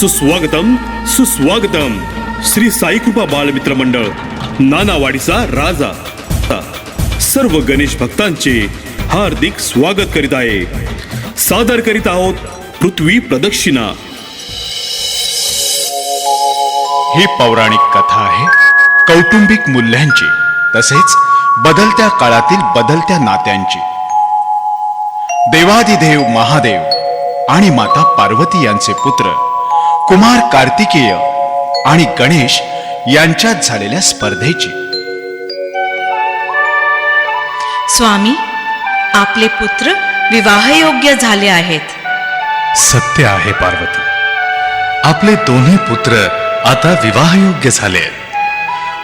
सुस्वागतम सुस्वागतम. श्री साईकृपा बालमित्र मंडळ नानावाडीचा राजा. सर्व गणेश भक्तांचे हार्दिक स्वागत करीत आहे. सादर करीत आहोत पृथ्वी प्रदक्षिणा. ही पौराणिक कथा आहे. कौटुंबिक मूल्यांची तसेच बदलत्या काळातील बदलत्या नात्यांची. देवादिदेव महादेव आणि माता पार्वती यांचे पुत्र कुमार कार्तिकेय आणि गणेश यांच्यात झालेल्या स्पर्धेची. स्वामी आपले पुत्र विवाहयोग्य झाले आहेत. सत्य आहे पार्वती. आपले दोन्ही पुत्र आता विवाहयोग्य झाले.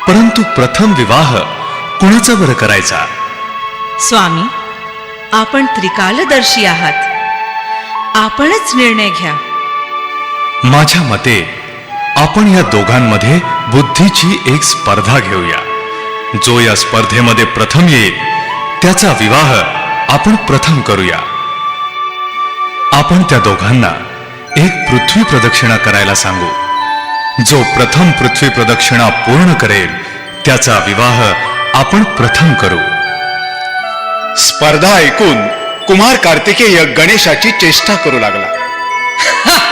परंतु प्रथम विवाह कुणाचा बरं करायचा? स्वामी आपण त्रिकालदर्शी आहात. आपणच निर्णय घ्या. माझ्या मते आपण या दोघांमध्ये बुद्धीची एक स्पर्धा घेऊया. जो या स्पर्धेमध्ये प्रथम येईल त्याचा विवाह आपण प्रथम करूया. आपण त्या दोघांना एक पृथ्वी प्रदक्षिणा करायला सांगू. जो प्रथम पृथ्वी प्रदक्षिणा पूर्ण करेल त्याचा विवाह आपण प्रथम करू. स्पर्धा ऐकून कुमार कार्तिकेय गणेशाची चेष्टा करू लागला.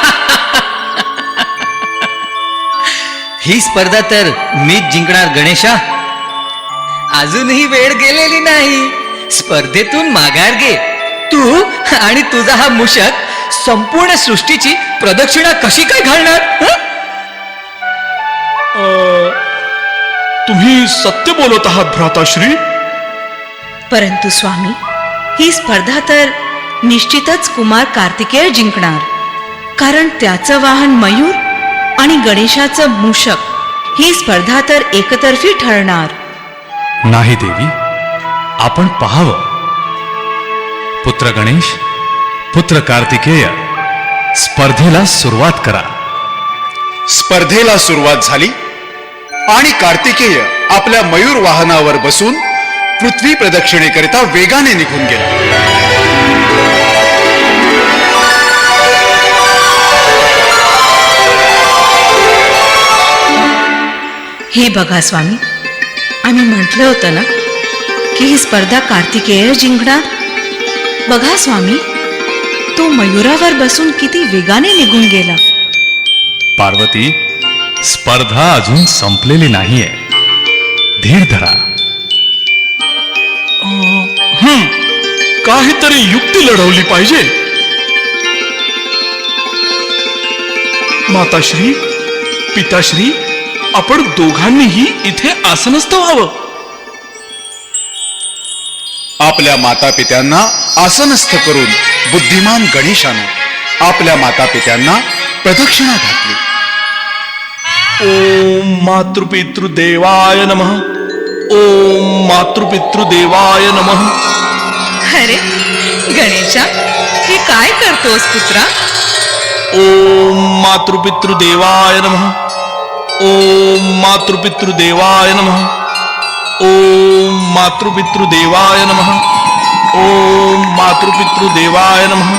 ही स्पर्धा तर मीच जिंकणार गणेशा. अजूनही वेळ गेलेली नाही. स्पर्धेतून माघार घे. तू आणि तुझा हा मूषक संपूर्ण सृष्टीची प्रदक्षिणा कशी काय घालणार हं? तुम्ही सत्य बोलत आहात भ्राताश्री? परंतु स्वामी ही स्पर्धा तर निश्चितच कुमार कार्तिकेय जिंकणार. कारण त्याचं वाहन मयूर आणि गणेशाचं मूषक ही स्पर्धा तर एकतर्फी ठरणार. नाही देवी आपण पाहावं. पुत्र गणेश पुत्र कार्तिकेय स्पर्धेला सुरुवात करा. स्पर्धेला सुरुवात झाली आणि कार्तिकेय आपल्या मयूर वाहनावर बसून पृथ्वी प्रदक्षिणेकरिता वेगाने निघून गेला. हे बघा स्वामी. आम्ही म्हटलं होतं ना की ही स्पर्धा कार्तिकेय जिंकणार? बघा स्वामी तो मयुरावर बसून किती वेगाने निघून गेला. पार्वती स्पर्धा अजून संपलेली नाहीये. धीर धरा. काहीतरी युक्ती लढवली पाहिजे. माताश्री पिताश्री आपण दोघांनीही इथे आसनस्थ व्हावं. आपल्या मातापित्यांना आसनस्थ करून बुद्धिमान गणेशानं आपल्या मातापित्यांना प्रदक्षिणा घातली. ओम मातृपितृदेवाय नमः. ओम मातृपितृदेवाय नमः. अरे गणेशा हे काय करतोस पुत्रा? ओम मातृपितृदेवाय नमः. ओम मातृपितृदेवाय नमः। ओम मातृपितृदेवाय नमः। ओम मातृपितृदेवाय नमः।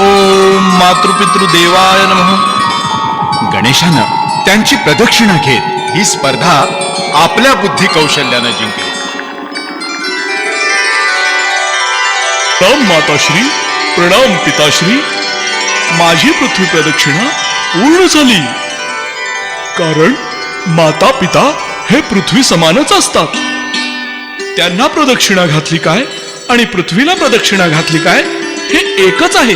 ओम मातृपितृदेवाय नमः। गणेशानं त्यांची प्रदक्षिणा घेत ही स्पर्धा आपल्या बुद्धी कौशल्यानं जिंकली. प्रणाम माताश्री प्रणाम पिताश्री माझी पृथ्वी प्रदक्षिणा पूर्ण झाली. कारण माता पिता हे पृथ्वी समानच असतात. त्यांना प्रदक्षिणा घातली काय आणि पृथ्वीला प्रदक्षिणा घातली काय हे एकच आहे.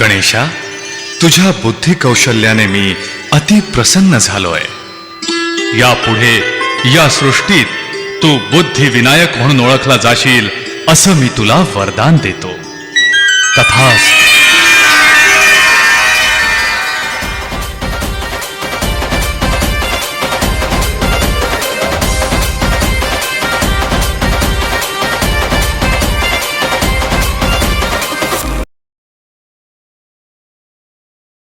गणेशा तुझ्या बुद्धी कौशल्याने मी अति प्रसन्न झालोय. यापुढे या सृष्टीत तू बुद्धी विनायक म्हणून ओळखला जाशील असं मी तुला वरदान देतो. तथास्तु